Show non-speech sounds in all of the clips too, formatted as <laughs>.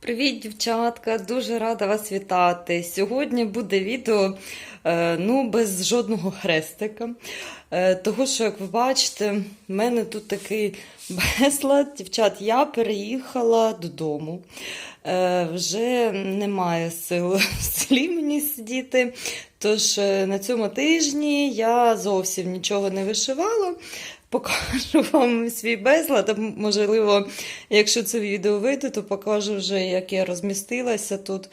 Привіт, дівчатка! Дуже рада вас вітати. Сьогодні буде відео е, ну, без жодного хрестика. Е, Того, що, як ви бачите, в мене тут такий безлад. Дівчат, я переїхала додому. Е, Вже немає сил в селі мені сидіти. Тож на цьому тижні я зовсім нічого не вишивала. Покажу <laughs> вам свій безлад. Можливо, якщо це відео вийде, то покажу вже, як я розмістилася. Тут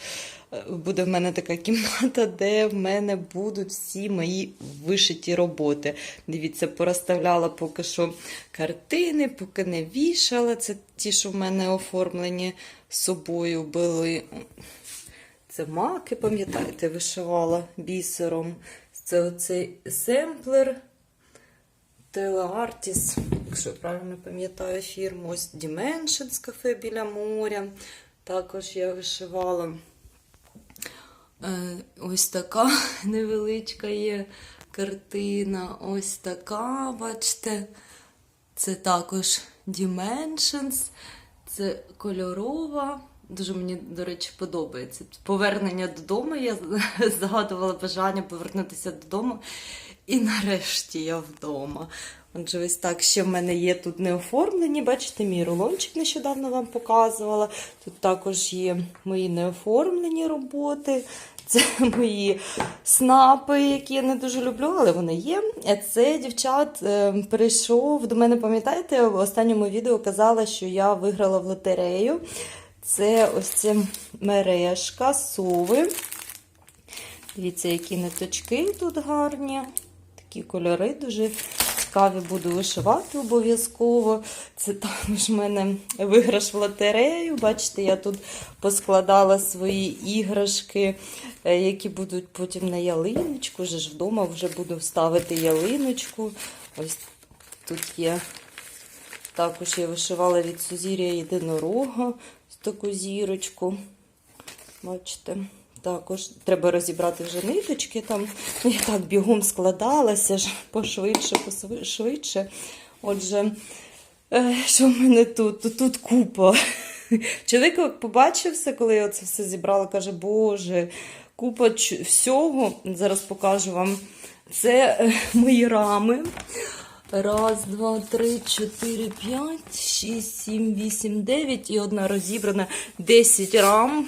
Е, буде в мене така <laughs> кімната, де в мене будуть всі мої вишиті роботи. Дивіться, порозставляла поки що картини, поки не вішала. Це ті, що в мене оформлені собою були. Це маки, пам'ятаєте, вишивала бісером. Це оцей семплер. Телеартіс, якщо я правильно пам'ятаю фірму, ось Dimensions кафе біля моря. Також я вишивала. Е, Ось така <laughs> невеличка є картина. Ось така, бачите. Це також Dimensions, це кольорова. Дуже мені, до речі, подобається. Повернення додому. Я <laughs> згадувала бажання повернутися додому. І нарешті я вдома. Отже, ось так ще в мене є тут не оформлені. Бачите, мій рулончик нещодавно вам показувала. Тут також є мої неоформлені роботи. <laughs> Це мої снапи, які я не дуже люблю, але вони є. Це дівчат е, перейшов до мене, пам'ятаєте, в останньому відео казала, що я виграла в лотерею. Це ось ця мережка, сови. Дивіться, які ниточки тут гарні. Такі кольори дуже цікаві буду вишивати обов'язково. Це також в мене виграш в лотерею. Бачите, я тут поскладала свої іграшки, е, які будуть потім на ялиночку. Вже ж вдома вже буду ставити ялиночку. Ось тут є. Також я вишивала від Сузір'я єдинорога ось таку зірочку. Бачите. Також треба розібрати вже ниточки. Там ну, я так бігом складалася пошвидше, пошвидше. Отже, е, що в мене тут? Тут, купа. Чоловік побачив все, коли я це все зібрала, каже, Боже, купа всього. Зараз покажу вам. Це е, мої рами. Раз, два, три, чотири, п'ять, шість, сім, вісім, дев'ять і одна розібрана 10 рам.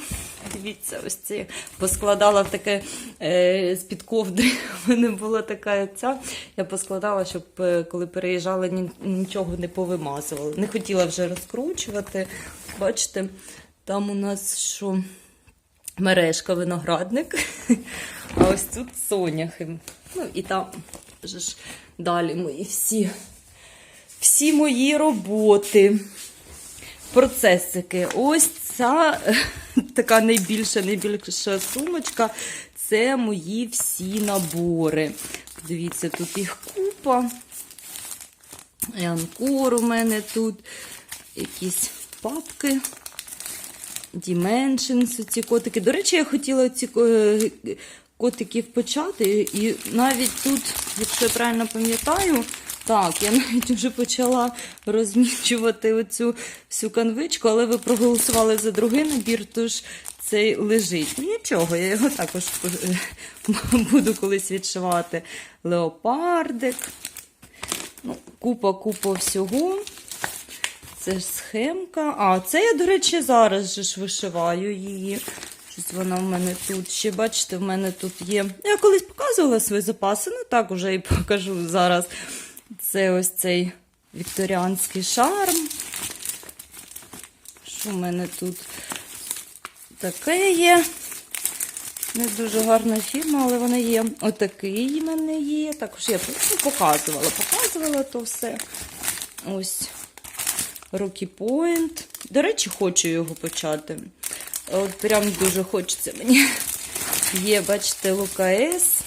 Дивіться, ось це поскладала в таке е, з-під ковдри. <laughs> У мене була така ця. Я поскладала, щоб е, коли переїжджала, нічого не повимазувала. Не хотіла вже розкручувати. Бачите, там у нас що мережка виноградник, <laughs> а ось тут соняхи. Ну і там вже ж далі мої всі, всі мої роботи. Процесики. Ось ця <laughs> така найбільша, найбільша сумочка. Це мої всі набори. Дивіться, тут їх купа. Янкор у мене тут. Якісь папки. Dimensions, ці котики. До речі, я хотіла ці е, котиків почати. І навіть тут, якщо я правильно пам'ятаю, так, я навіть вже почала розмічувати оцю всю канвичку, але ви проголосували за другий набір, тож цей лежить. Ну нічого, я його також е, буду колись відшивати. Леопардик. Ну, Купа-купа всього. Це ж схемка. А, це я, до речі, зараз же ж вишиваю її. Щось вона в мене тут. Ще, бачите, в мене тут є. Я колись показувала свої запаси, ну так уже і покажу зараз. Це ось цей вікторіанський шарм. Що в мене тут таке є? Не дуже гарна фірма, але вона є. Отакий в мене є. Також я ну, показувала, показувала то все. Ось. Rocky Point. До речі, хочу його почати. От прям дуже хочеться мені. Є, бачите, Лукаес.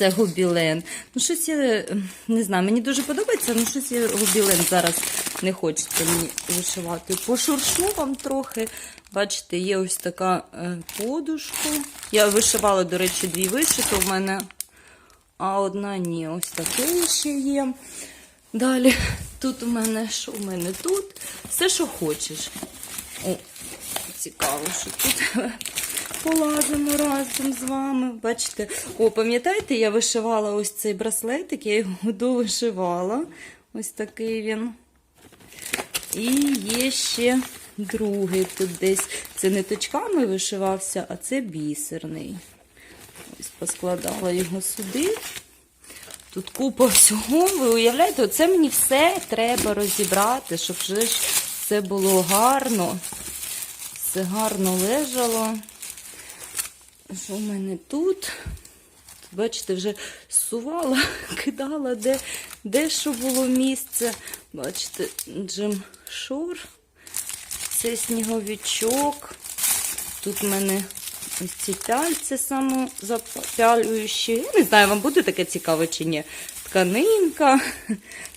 Це гобілен. Ну, щось я не знаю, мені дуже подобається, але щось я гобілен зараз не хочеться мені вишивати. Пошуршу вам трохи. Бачите, є ось така е, подушка. Я вишивала, до речі, дві вишити в мене, а одна ні. Ось таке ще є. Далі, тут у мене, що у мене тут? Все, що хочеш. О, цікаво, що тут полазимо разом з вами. Бачите, о, пам'ятаєте, я вишивала ось цей браслетик, я його <laughs> довишивала. Ось такий він. І є ще другий тут десь. Це не точками вишивався, а це бісерний. Ось поскладала його сюди. Тут купа всього. Ви уявляєте, оце мені все треба розібрати, щоб вже все було гарно. Все гарно лежало. Що в мене тут? Бачите, вже сувала, <laughs> кидала, де, де що було місце. Бачите, джим шур. Це сніговичок. Тут в мене ось ці пяльці самозапялюючі. Я не знаю, вам буде таке цікаво чи ні. Тканинка. <laughs>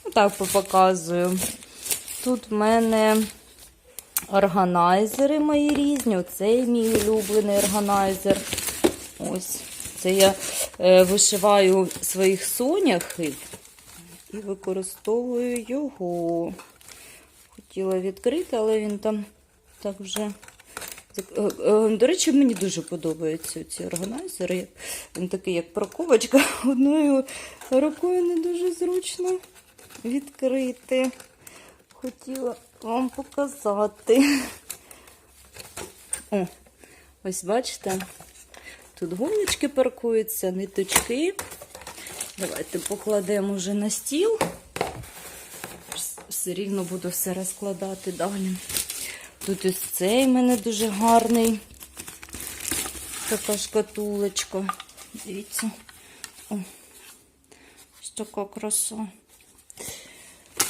Ну так показую. Тут в мене органайзери мої різні. Оцей мій улюблений органайзер. Ось. Це я е, вишиваю своїх соняхів і використовую його. Хотіла відкрити, але він там так вже. Е, е, До речі, мені дуже подобаються ці органайзери. Він такий, як проковочка. <laughs> Одною рукою не дуже зручно відкрити. Хотіла вам показати. О, ось бачите, тут гумнички паркуються, ниточки. Давайте покладемо вже на стіл. Все рівно буду все розкладати далі. Тут ось цей в мене дуже гарний. Така шкатулочка. Дивіться. О, ось така краса.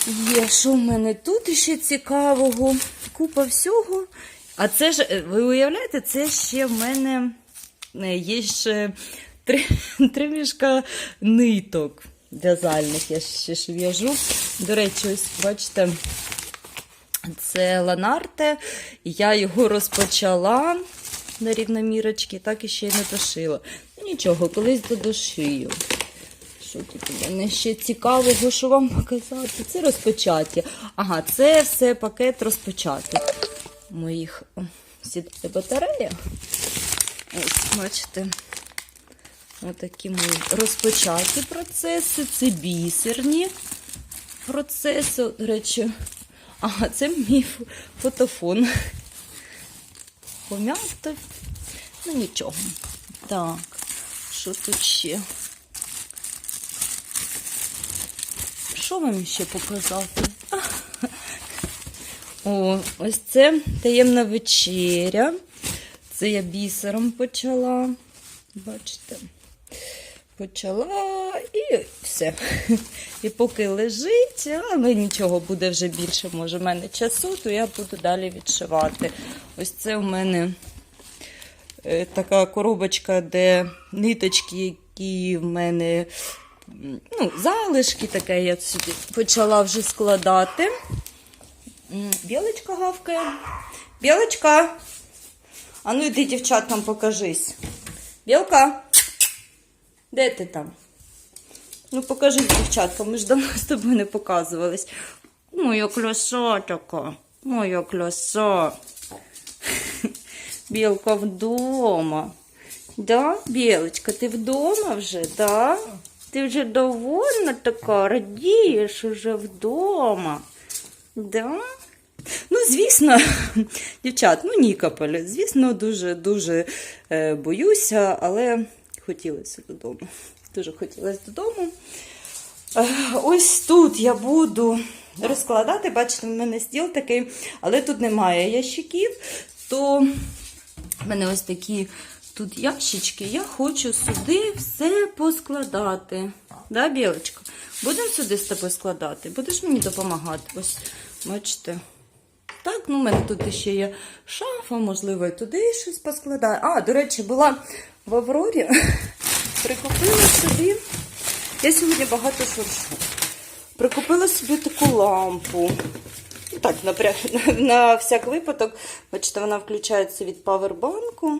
Є, що в мене тут ще цікавого? Купа всього. А це ж, е, ви уявляєте, це ще в мене е, є ще три, <laughs> три мішка ниток в'язальних. Я ще ж в'яжу. До речі, ось бачите, це ланарте. Я його розпочала на рівномірочки, так і ще й не дошила. Нічого, колись додошию. Що тут у мене ще цікавого, що вам показати? Це розпочаття. Ага, це все пакет розпочати. Моїх о, сідає батарея. Ось, бачите. Отакі мої розпочаті процеси. Це бісерні процеси. До речі, ага, це мій фотофон. Пом'ято. Ну нічого. Так, що тут ще? Що вам ще показати? <laughs> О, ось це таємна вечеря. Це я бісером почала. Бачите? Почала і все. І поки лежить, але нічого буде вже більше, може, в мене часу, то я буду далі відшивати. Ось це у мене е, така коробочка, де ниточки, які в мене ну, залишки, таке я сюди почала вже складати. Білочка гавкає. Білочка. А ну йди дівчаткам покажись. Білка. Де ти там? Ну, покажись дівчаткам, ми ж давно з тобою не показувались. Моя кльоса така. Моя кльоса. Білка вдома. Да, Білочка, ти вдома вже, да? Ти вже довольна така, радієш уже вдома. Да? Ну, звісно, <laughs> дівчат, ну Нікополь, звісно, дуже-дуже е, боюся, але хотілося додому. Дуже хотілося додому. Е, ось тут я буду розкладати, бачите, в мене стіл такий, але тут немає ящиків, то в мене ось такі тут ящички. Я хочу сюди все поскладати. Да, Білочка? Будемо сюди з тобою складати? Будеш мені допомагати? Ось, бачите. Так, ну, в мене тут ще є шафа, можливо, і туди щось поскладаю. А, до речі, була в Аврорі, <laughs> прикупила собі. Я сьогодні багато шуршу. Прикупила собі таку лампу. Так, на, <laughs> на всяк випадок, бачите, вона включається від павербанку.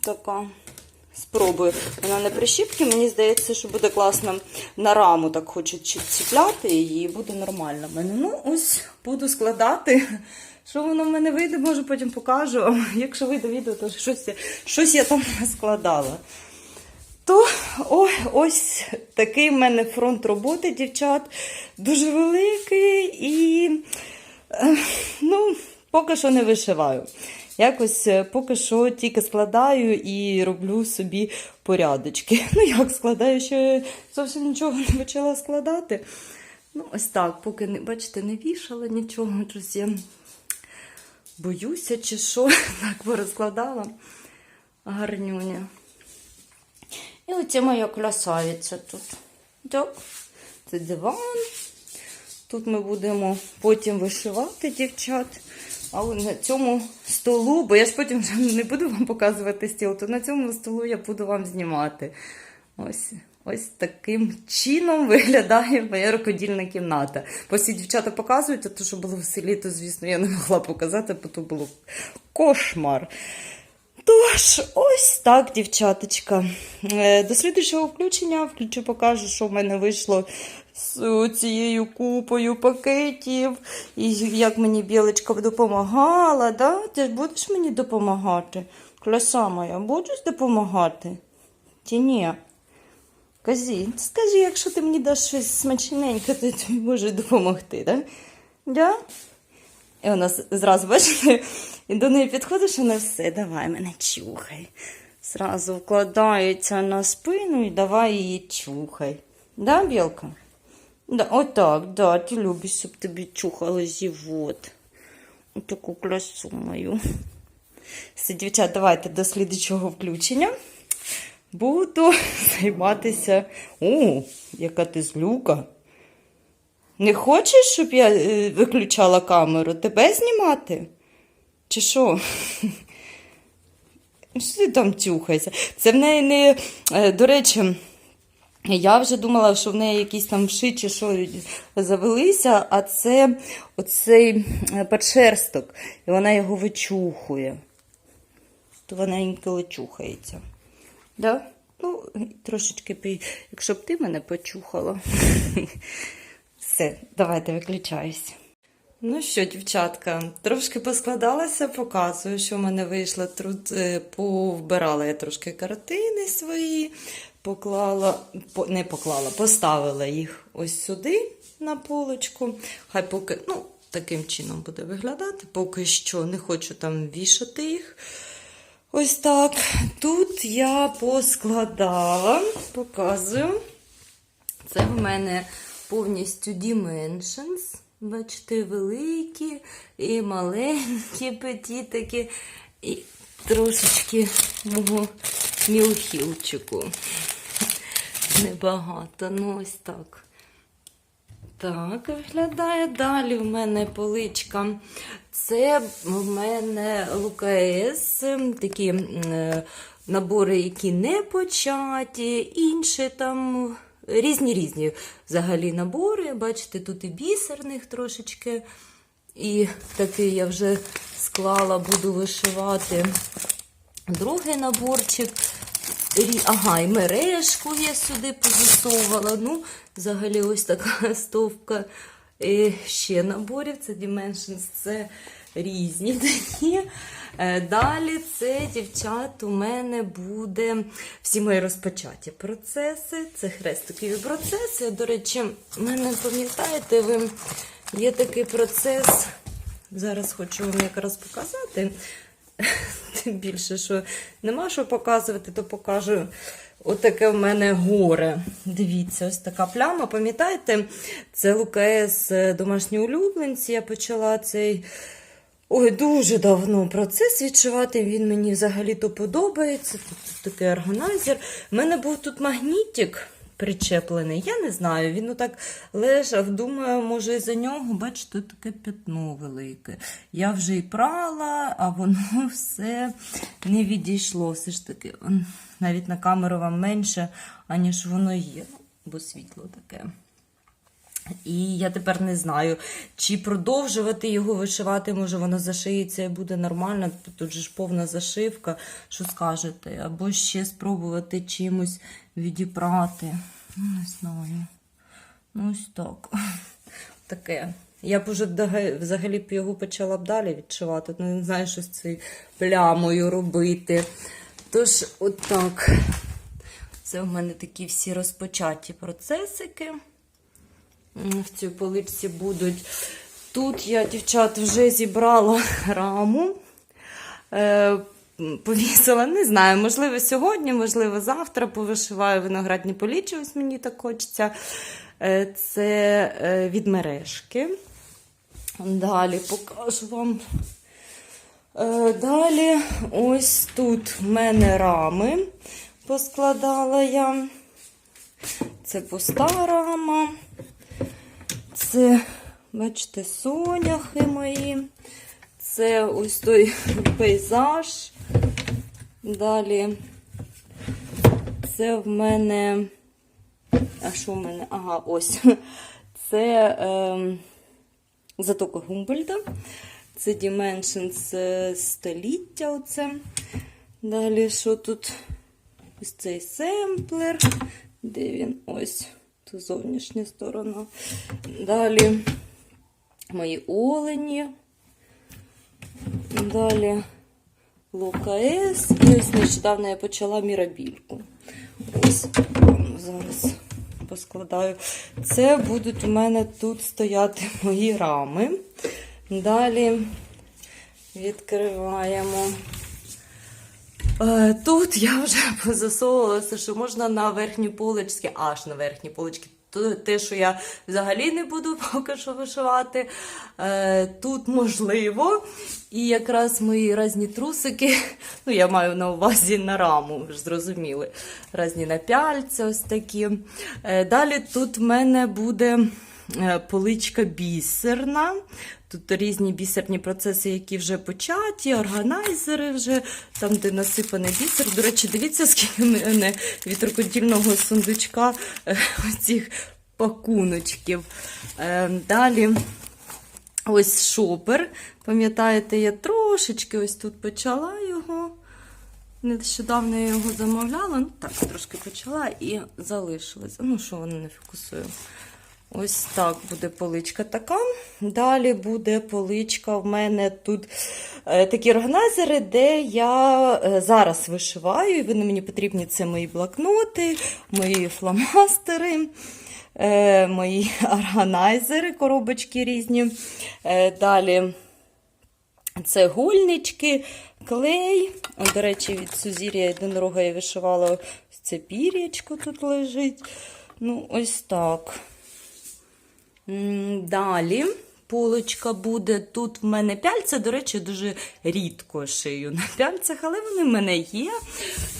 Така. Спробую. Вона не прищіпки, мені здається, що буде класно на раму, так хочу чіпляти її, і буде нормально мене. Ну, ось буду складати Що воно в мене вийде, може потім покажу. <laughs> Якщо вийде відео, то щось, щось я там <laughs> складала. То о, ось такий в мене фронт роботи, дівчат. Дуже великий і е, ну, поки що не вишиваю. Якось е, поки що тільки складаю і роблю собі порядочки. <laughs> Ну, як складаю, ще зовсім нічого не почала складати. Ну, ось так, поки не, бачите, не вішала нічого, я боюся чи що, <laughs> так порозкладала. Гарнюня. І оце моя красавиця тут. Так, це диван. Тут ми будемо потім вишивати, дівчат. А от на цьому столу, бо я ж потім вже не буду вам показувати стіл, то на цьому столу я буду вам знімати. Ось, ось таким чином виглядає моя рукодільна кімната. Бо всі дівчата показують, а то, що було в селі, то, звісно, я не могла показати, бо то було кошмар. Тож, ось так, дівчаточка. Е, До слідчого включення включу, покажу, що в мене вийшло з цією купою пакетів. І як мені білочка допомагала. Да? Ти ж будеш мені допомагати? Краса моя, будеш допомагати? Чи ні? Казі, скажи, якщо ти мені даш щось смачненьке, то я тобі можу допомогти, да? Да? І вона зразу, бачите, і до неї підходиш, і вона все, давай мене чухай. Зразу вкладається на спину і давай її чухай. Да, Білка? Да, отак, да, ти любиш, щоб тобі чухало живот. Таку красу мою. Все, дівчат, давайте до слідчого включення. Буду <laughs> займатися. О, яка ти злюка. Не хочеш, щоб я е, виключала камеру? Тебе знімати? Чи що? Що ти там тюхаєшся? Це в неї не. е, До речі, я вже думала, що в неї якісь там вши чи що завелися, а це оцей е, подшерсток, і вона його вичухує. То вона інколи чухається. Да? Ну, трошечки, якщо б ти мене почухала. <laughs> Все, давайте виключаюсь. Ну що, дівчатка, трошки поскладалася, показую, що в мене вийшло. Тут е, повбирала я трошки картини свої, поклала, не поклала, поставила їх ось сюди на полочку. Хай поки, ну, таким чином буде виглядати. Поки що не хочу там вішати їх. Ось так. Тут я поскладала, показую. Це в мене повністю Dimensions. Бачите, великі і маленькі петітики, і трошечки мого мілхілчику. Небагато, ну ось так. Так, виглядає далі. В мене поличка. Це в мене ЛКС, такі е, набори, які не початі, інші там різні різні взагалі набори. Бачите, тут і бісерних трошечки. І такий я вже склала, буду вишивати. Другий наборчик. Ага, і мережку я сюди позасовувала. Ну, взагалі, ось така <laughs> стовпка. І ще наборів. Це Dimensions, це різні <laughs> такі. Е, Далі це, дівчат, у мене буде всі мої розпочаті процеси. Це хрестикові процеси. До речі, в мене, пам'ятаєте, ви є такий процес. Зараз хочу вам якраз показати. <laughs> Тим більше, що нема що показувати, то покажу. Отаке в мене горе. Дивіться, ось така пляма. Пам'ятаєте, це ЛКС е, домашні улюбленці. Я почала цей ой, дуже давно процес відшивати. Він мені взагалі-то подобається. Тут такий органайзер. У мене був тут магнітик причеплений. Я не знаю, він отак лежав. Думаю, може, із-за нього, бачите, таке пятно велике. Я вже і прала, а воно <laughs> все не відійшло. Все ж таки, навіть на камеру вам менше, аніж воно є. Бо світло таке. І я тепер не знаю, чи продовжувати його вишивати, може воно зашиється і буде нормально. Тут же ж повна зашивка, що скажете, або ще спробувати чимось відібрати. Ну, Не знаю. Ну, ось так. <laughs> Таке. Я б уже взагалі б його почала б далі відшивати. Ну, не знаю, що з цією плямою робити. Тож, отак. Це в мене такі всі розпочаті процесики. В цій поличці будуть. Тут я, дівчат, вже зібрала <laughs> раму. Повісила, не знаю, можливо, сьогодні, можливо, завтра повишиваю виноградні полічі, ось мені так хочеться. Е, це е, від мережки. Далі покажу вам. Е, Далі, ось тут в мене рами поскладала я. Це пуста рама. Це, бачите, соняхи мої. Це ось той пейзаж. Далі. Це в мене. А що в мене? Ага, ось. <laughs> Це е, затока Гумбольда. Це Dimensions е, століття. Оце. Далі, що тут? Ось цей семплер. Де він? Ось. Тут зовнішня сторона. Далі мої олені. Далі Лука С. І ось нещодавно я почала мірабільку. Ось зараз поскладаю. Це будуть у мене тут стояти мої рами. Далі відкриваємо. Е, Тут я вже <laughs> позасовувалася, що можна на верхній поличці, аж на верхній поличці. Те, що я взагалі не буду <laughs> поки що вишивати. Е, Тут можливо. І якраз мої різні трусики, <laughs> ну я маю на увазі на раму, ж зрозуміли. Різні на пяльця, ось такі. Е, Далі тут в мене буде е, поличка бісерна. Тут різні бісерні процеси, які вже початі, органайзери вже, там, де насипаний бісер. До речі, дивіться, скільки в мене від рукодільного сундучка оцих пакуночків. Е, Далі ось шопер. Пам'ятаєте, я трошечки ось тут почала його. Нещодавно я його замовляла, ну так, трошки почала і залишилась. Ну, що воно не фокусує. Ось так буде поличка така. Далі буде поличка в мене тут е, такі органайзери, де я е, зараз вишиваю, і вони мені потрібні. Це мої блокноти, мої фломастери, е, мої <laughs> органайзери, коробочки різні. Е, далі цегульнички, клей. До речі, від Сузір'я єдинорога я вишивала це пір'ячко тут лежить. Ну, ось так. Далі полочка буде. Тут в мене пяльця, до речі, дуже рідко шию на пяльцях, але вони в мене є.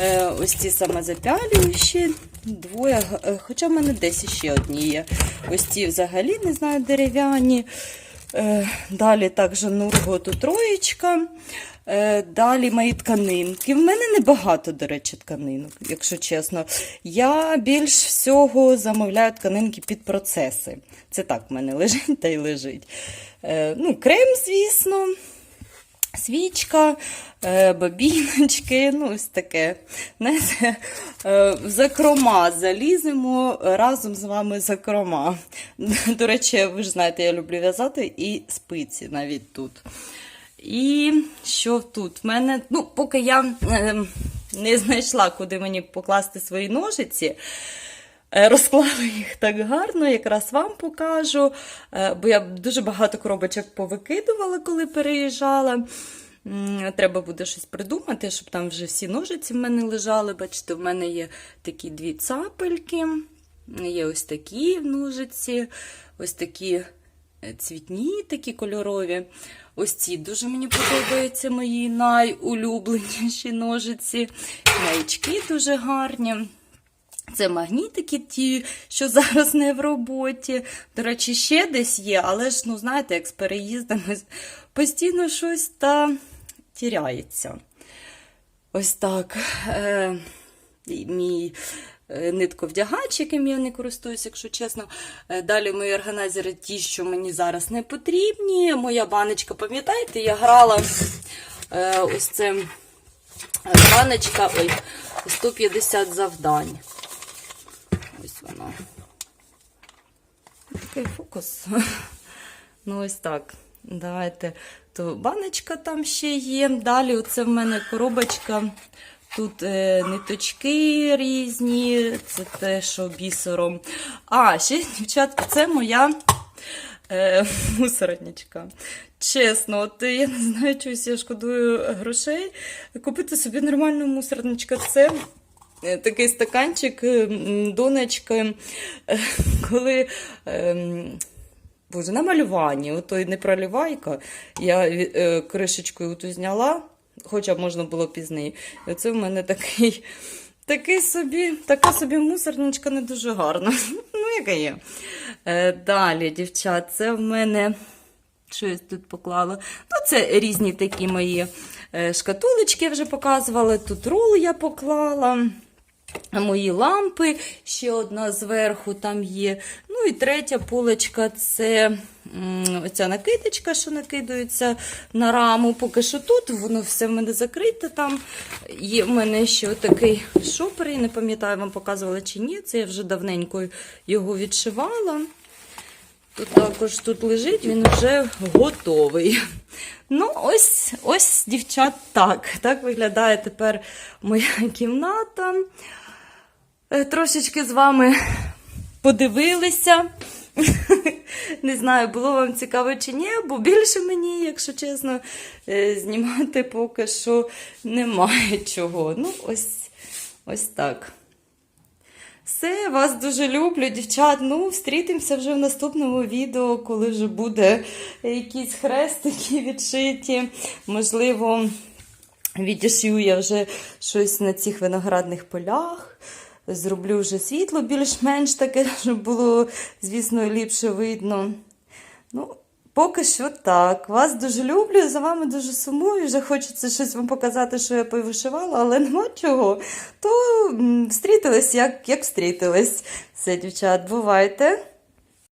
Е, ось ці самозапялюючі. Двоє, е, хоча в мене десь ще одні є. Ось ці взагалі не знаю, дерев'яні. Е, Далі також Нурготу троєчка. Е, Далі мої тканинки. В мене небагато, до речі, тканинок, якщо чесно. Я більш всього замовляю тканинки під процеси. Це так в мене лежить та й лежить. Е, Ну, крем, звісно. Свічка, е, бабіночки, <laughs> ну ось таке. Знаєте, е, заліземо разом з вами закрома. <laughs> До речі, ви ж знаєте, я люблю в'язати і спиці навіть тут. І що тут? В мене, ну, поки я е, не знайшла, куди мені покласти свої ножиці. Е, Розклала їх так гарно, якраз вам покажу. Е, Бо я дуже багато коробочок повикидувала, коли переїжджала. Треба буде щось придумати, щоб там вже всі ножиці в мене лежали. Бачите, в мене є такі дві цапельки, є ось такі ножиці, ось такі е, цвітні, такі кольорові. Ось ці дуже мені подобаються мої найулюбленіші ножиці. Маячки дуже гарні. Це магнітики, ті, що зараз не в роботі. До речі, ще десь є, але ж, ну, знаєте, як з переїздами постійно щось та тіряється. Ось так. Е, мій е, нитковдягач, яким я не користуюся, якщо чесно. Е, Далі мої органайзери, ті, що мені зараз не потрібні. Моя баночка, пам'ятаєте, я грала е, ось це баночка, ой, 150 завдань. Вона. Такий фокус. <laughs> Ну, ось так. Давайте. То баночка там ще є. Далі оце в мене коробочка. Тут е, ниточки різні, це те, що бісером. А, ще, дівчатка, це моя е, <laughs> мусорничка. Чесно, от я не знаю, чогось я шкодую грошей. Купити собі нормальну мусорничку. Це такий стаканчик, е, донечки, е, коли. ем, Боже, на малюванні, ото не проливайка. Я е, кришечкою ту зняла, хоча б можна було пізніше. І оце в мене такий, такий собі, така собі мусорничка не дуже гарна. <laughs> Ну, яка є. Е, далі, дівчат, це в мене. Що я тут поклала? Ну, це різні такі мої е, шкатулечки я вже показувала. Тут рол я поклала. Мої лампи, ще одна зверху там є. Ну і третя полочка це оця накидочка, що накидується на раму. Поки що тут, воно все в мене закрите. Там є в мене ще такий шопер, я не пам'ятаю, вам показувала чи ні. Це я вже давненько його відшивала. Тут також тут лежить, він вже готовий. Ну, ось, ось, дівчат, так. Так виглядає тепер моя кімната. Е, Трошечки з вами подивилися. <laughs> Не знаю, було вам цікаво чи ні, бо більше мені, якщо чесно, е, знімати поки що немає <laughs> чого. Ну, ось, ось так. Все, вас дуже люблю, дівчат. Ну, зустрітимося вже в наступному відео, коли вже буде якісь хрестики відшиті. Можливо, відішью я вже щось на цих виноградних полях. Зроблю вже світло більш-менш таке, <laughs> щоб було, звісно, ліпше видно. Ну, поки що так. Вас дуже люблю, за вами дуже сумую. Вже хочеться щось вам показати, що я повишивала, але <laughs> нема чого. То встрітились, як, як встрітились. Все, дівчат, бувайте.